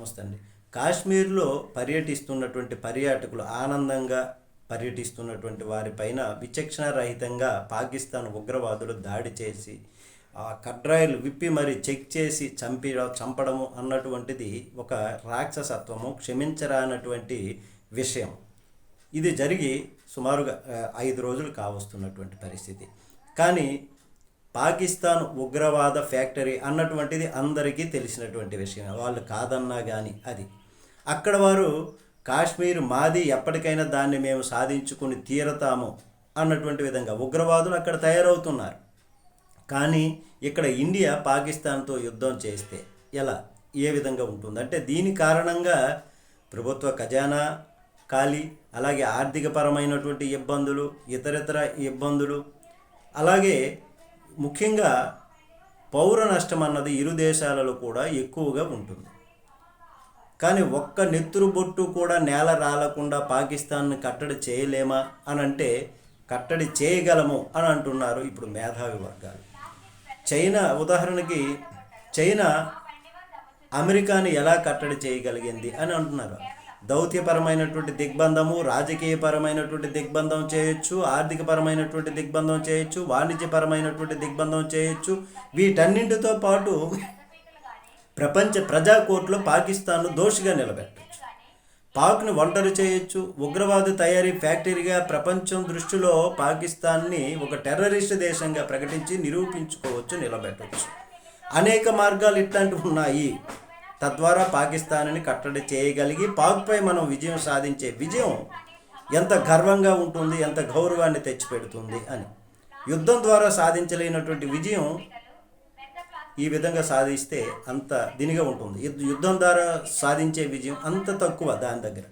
నమస్తే అండి కాశ్మీర్లో పర్యటిస్తున్నటువంటి పర్యాటకులు ఆనందంగా పర్యటిస్తున్నటువంటి వారిపైన విచక్షణ రహితంగా పాకిస్తాన్ ఉగ్రవాదులు దాడి చేసి ఆ కడ్రాయిలు విప్పి మరి చెక్ చేసి చంపి చంపడము అన్నటువంటిది ఒక రాక్షసత్వము క్షమించరానటువంటి విషయం. ఇది జరిగి సుమారుగా ఐదు రోజులు కావస్తున్నటువంటి పరిస్థితి. కానీ పాకిస్తాన్ ఉగ్రవాద ఫ్యాక్టరీ అన్నటువంటిది అందరికీ తెలిసినటువంటి విషయం. వాళ్ళు కాదన్నా కానీ అది. అక్కడ వారు కాశ్మీర్ మాది ఎప్పటికైనా దాన్ని మేము సాధించుకుని తీరతాము అన్నటువంటి విధంగా ఉగ్రవాదులు అక్కడ తయారవుతున్నారు. కానీ ఇక్కడ ఇండియా పాకిస్తాన్తో యుద్ధం చేస్తే ఎలా? ఏ విధంగా ఉంటుంది? అంటే దీని కారణంగా ప్రభుత్వ ఖజానా ఖాళీ అలాగే ఆర్థికపరమైనటువంటి ఇబ్బందులు ఇతరితర ఇబ్బందులు అలాగే ముఖ్యంగా పౌర నష్టం అన్నది ఇరు దేశాలలో కూడా ఎక్కువగా ఉంటుంది. కానీ ఒక్క నెత్తురు బొట్టు కూడా నేల రాలకుండా పాకిస్తాన్ని కట్టడి చేయలేమా అని అంటే కట్టడి చేయగలము అని అంటున్నారు ఇప్పుడు మేధావి వర్గాలు. చైనా ఉదాహరణకి చైనా అమెరికాని ఎలా కట్టడి చేయగలిగింది అని అంటున్నారు. దౌత్యపరమైనటువంటి దిగ్బంధము రాజకీయపరమైనటువంటి దిగ్బంధం చేయొచ్చు ఆర్థికపరమైనటువంటి దిగ్బంధం చేయొచ్చు వాణిజ్యపరమైనటువంటి దిగ్బంధం చేయొచ్చు. వీటన్నింటితో పాటు ప్రపంచ ప్రజా కోర్టులో పాకిస్తాన్ను దోషిగా నిలబెట్టచ్చు. పాక్ను ఒంటరి చేయొచ్చు. ఉగ్రవాద తయారీ ఫ్యాక్టరీగా ప్రపంచం దృష్టిలో పాకిస్తాన్ని ఒక టెర్రరిస్ట్ దేశంగా ప్రకటించి నిరూపించుకోవచ్చు నిలబెట్టవచ్చు అనేక మార్గాలు ఇట్లాంటివి ఉన్నాయి. తద్వారా పాకిస్తాన్ని కట్టడి చేయగలిగి పాక్పై మనం విజయం సాధించే విజయం ఎంత గర్వంగా ఉంటుంది ఎంత గౌరవాన్ని తెచ్చిపెడుతుంది అని. యుద్ధం ద్వారా సాధించలేనటువంటి విజయం ఈ విధంగా సాధిస్తే అంత దినిగా ఉంటుంది. యుద్ధ- యుద్ధం ద్వారా సాధించే విజయం అంత తక్కువ దాని దగ్గర.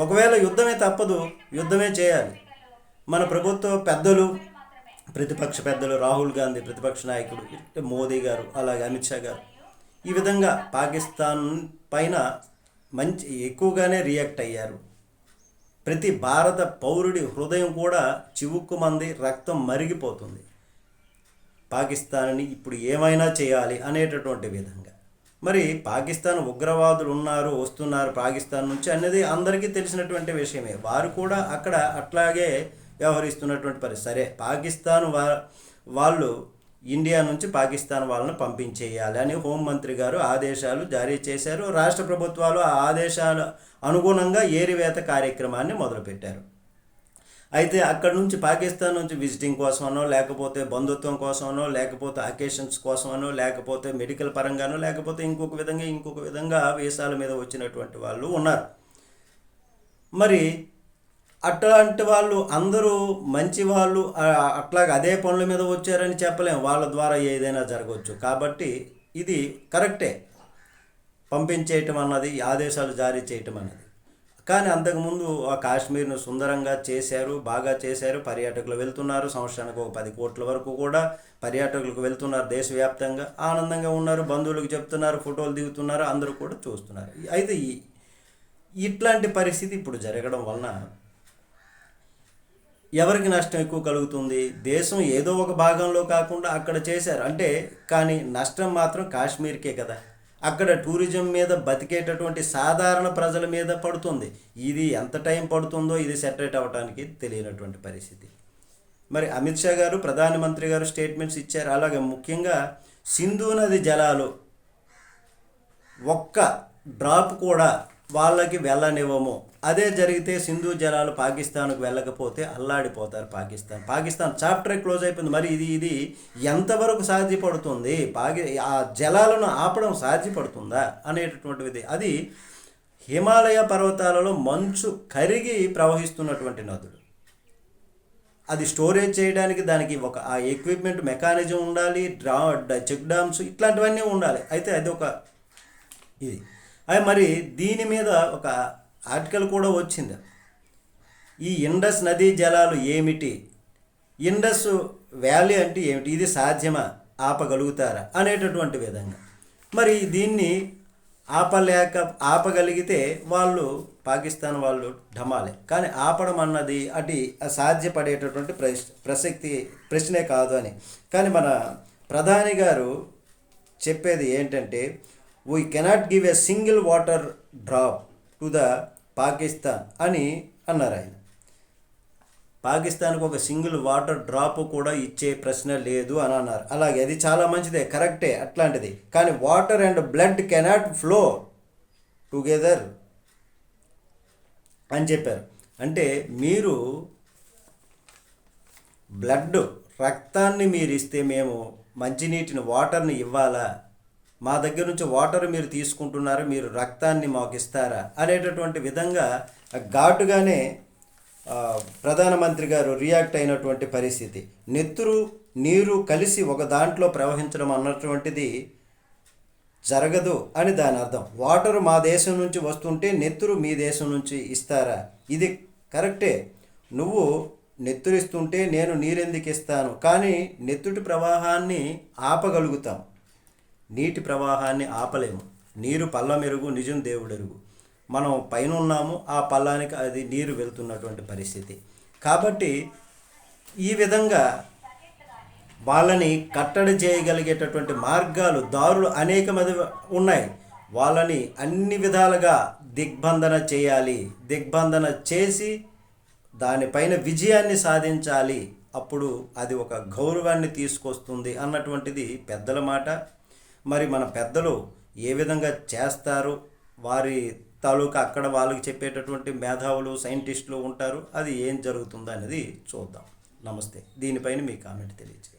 ఒకవేళ యుద్ధమే తప్పదు యుద్ధమే చేయాలి. మన ప్రభుత్వ పెద్దలు ప్రతిపక్ష పెద్దలు రాహుల్ గాంధీ ప్రతిపక్ష నాయకుడు మోదీ గారు అలాగే అమిత్ షా గారు ఈ విధంగా పాకిస్తాన్ పైన మంచి ఎక్కువగానే రియాక్ట్ అయ్యారు. ప్రతి భారత పౌరుడి హృదయం కూడా చివుక్కుమంది రక్తం మరిగిపోతుంది. పాకిస్తాన్ని ఇప్పుడు ఏమైనా చేయాలి అనేటటువంటి విధంగా. మరి పాకిస్తాన్ ఉగ్రవాదులు ఉన్నారు వస్తున్నారు పాకిస్తాన్ నుంచి అనేది అందరికీ తెలిసినటువంటి విషయమే. వారు కూడా అక్కడ అట్లాగే వ్యవహరిస్తున్నటువంటి పరిస్థితి. సరే పాకిస్తాన్ వా వాళ్ళు ఇండియా నుంచి పాకిస్తాన్ వాళ్ళని పంపించేయాలి అని హోంమంత్రి గారు ఆదేశాలు జారీ చేశారు. రాష్ట్ర ప్రభుత్వాలు ఆ ఆదేశాల అనుగుణంగా ఏరివేత కార్యక్రమాన్ని మొదలుపెట్టారు. అయితే అక్కడ నుంచి పాకిస్తాన్ నుంచి విజిటింగ్ కోసమనో లేకపోతే బంధుత్వం కోసమనో లేకపోతే అకేషన్స్ కోసమనో లేకపోతే మెడికల్ పరంగానో లేకపోతే ఇంకొక విధంగా ఇంకొక విధంగా వీసాల మీద వచ్చినటువంటి వాళ్ళు ఉన్నారు. మరి అట్లాంటి వాళ్ళు అందరూ మంచి వాళ్ళు ఆ- అదే పనుల మీద వచ్చారని చెప్పలేం. వాళ్ళ ద్వారా ఏదైనా జరగవచ్చు కాబట్టి ఇది కరెక్టే. పంపించేయటం అన్నది ఆదేశాలు జారీ చేయటం అన్నది. కానీ అంతకుముందు ఆ కాశ్మీర్ను సుందరంగా చేశారు బాగా చేశారు. పర్యాటకులు వెళ్తున్నారు. సంవత్సరానికి ఒక పది కోట్ల వరకు కూడా పర్యాటకులకు వెళ్తున్నారు. దేశవ్యాప్తంగా ఆనందంగా ఉన్నారు. బంధువులకు చెప్తున్నారు ఫోటోలు దిగుతున్నారు. అందరూ కూడా చూస్తున్నారు. అయితే ఈ ఇట్లాంటి పరిస్థితి ఇప్పుడు జరగడం వలన ఎవరికి నష్టం ఎక్కువ కలుగుతుంది? దేశం ఏదో ఒక భాగంలో కాకుండా అక్కడ చేశారు. అంటే కానీ నష్టం మాత్రం కాశ్మీర్కే కదా. అక్కడ టూరిజం మీద బతికేటటువంటి సాధారణ ప్రజల మీద పడుతుంది. ఇది ఎంత టైం పడుతుందో ఇది సెటరేట్ అవ్వడానికి తెలియనటువంటి పరిస్థితి. మరి అమిత్ షా గారు ప్రధానమంత్రి గారు స్టేట్మెంట్స్ ఇచ్చారు. అలాగే ముఖ్యంగా సింధు నది జలాలు ఒక్క డ్రాప్ కూడా వాళ్ళకి వెళ్ళనివ్వము. అదే జరిగితే సింధు జలాలు పాకిస్తాన్కు వెళ్ళకపోతే అల్లాడిపోతారు పాకిస్తాన్. పాకిస్తాన్ చాప్టర్ క్లోజ్ అయిపోయింది. మరి ఇది ఇది ఎంతవరకు సాధ్యపడుతుంది? పాకి ఆ జలాలను ఆపడం సాధ్యపడుతుందా అనేటటువంటిది అది హిమాలయ పర్వతాలలో మంచు కరిగి ప్రవహిస్తున్నటువంటి నదులు. అది స్టోరేజ్ చేయడానికి దానికి ఒక ఆ ఎక్విప్మెంట్ మెకానిజం ఉండాలి డ్రా చెక్ డ్యామ్స్ ఇట్లాంటివన్నీ ఉండాలి. అయితే అది ఒక ఇది. అది మరి దీని మీద ఒక ఆర్టికల్ కూడా వచ్చింది. ఈ ఇండస్ నదీ జలాలు ఏమిటి? ఇండస్ వ్యాలీ అంటే ఏమిటి? ఇది సాధ్యమా? ఆపగలుగుతారా? అనేటటువంటి విధంగా. మరి దీన్ని ఆపలేక ఆపగలిగితే వాళ్ళు పాకిస్తాన్ వాళ్ళు ఢమాలే. కానీ ఆపడం అన్నది అటు సాధ్యపడేటటువంటి ప్రశ్ ప్రసక్తి ప్రశ్నే కాదు అని. కానీ మన ప్రధాని గారు చెప్పేది ఏంటంటే we cannot give a single water drop to the Pakistan అని అన్నారు ఆయన. పాకిస్తాన్కు ఒక సింగిల్ వాటర్ డ్రాప్ కూడా ఇచ్చే ప్రశ్న లేదు అని అన్నారు. అలాగే అది చాలా మంచిదే కరెక్టే అట్లాంటిది. కానీ water and blood cannot flow together అని చెప్పారు. అంటే మీరు బ్లడ్ రక్తాన్ని మీరు ఇస్తే మేము మంచినీటిని వాటర్ని ఇవ్వాలా? మా దగ్గర నుంచి వాటర్ మీరు తీసుకుంటున్నారు? మీరు రక్తాన్ని మాకు ఇస్తారా? అనేటటువంటి విధంగా ఘాటుగానే ప్రధానమంత్రి గారు రియాక్ట్ అయినటువంటి పరిస్థితి. నెత్తురు నీరు కలిసి ఒక దాంట్లో ప్రవహించడం అన్నటువంటిది జరగదు అని దాని అర్థం. వాటర్ మా దేశం నుంచి వస్తుంటే నెత్తురు మీ దేశం నుంచి ఇస్తారా? ఇది కరెక్టే. నువ్వు నెత్తురిస్తుంటే నేను నీరెందుకు ఇస్తాను? కానీ నెత్తుటి ప్రవాహాన్ని ఆపగలుగుతాం. నీటి ప్రవాహాన్ని ఆపలేము. నీరు పల్ల మెరుగు నిజం దేవుడెరుగు. మనం పైన ఉన్నాము ఆ పల్లానికి అది నీరు వెళ్తున్నటువంటి పరిస్థితి. కాబట్టి ఈ విధంగా వాళ్ళని కట్టడి చేయగలిగేటటువంటి మార్గాలు దారులు అనేకమంది ఉన్నాయి. వాళ్ళని అన్ని విధాలుగా దిగ్బంధన చేయాలి. దిగ్బంధన చేసి దానిపైన విజయాన్ని సాధించాలి. అప్పుడు అది ఒక గౌరవాన్ని తీసుకొస్తుంది అన్నటువంటిది పెద్దల మాట. మరి మన పెద్దలు ఏ విధంగా చేస్తారు? వారి తాలూకా అక్కడ వాళ్ళకి చెప్పేటటువంటి మేధావులు సైంటిస్టులు ఉంటారు. అది ఏం జరుగుతుందో అనేది చూద్దాం. నమస్తే. దీనిపైన మీ కామెంట్ తెలియజేయండి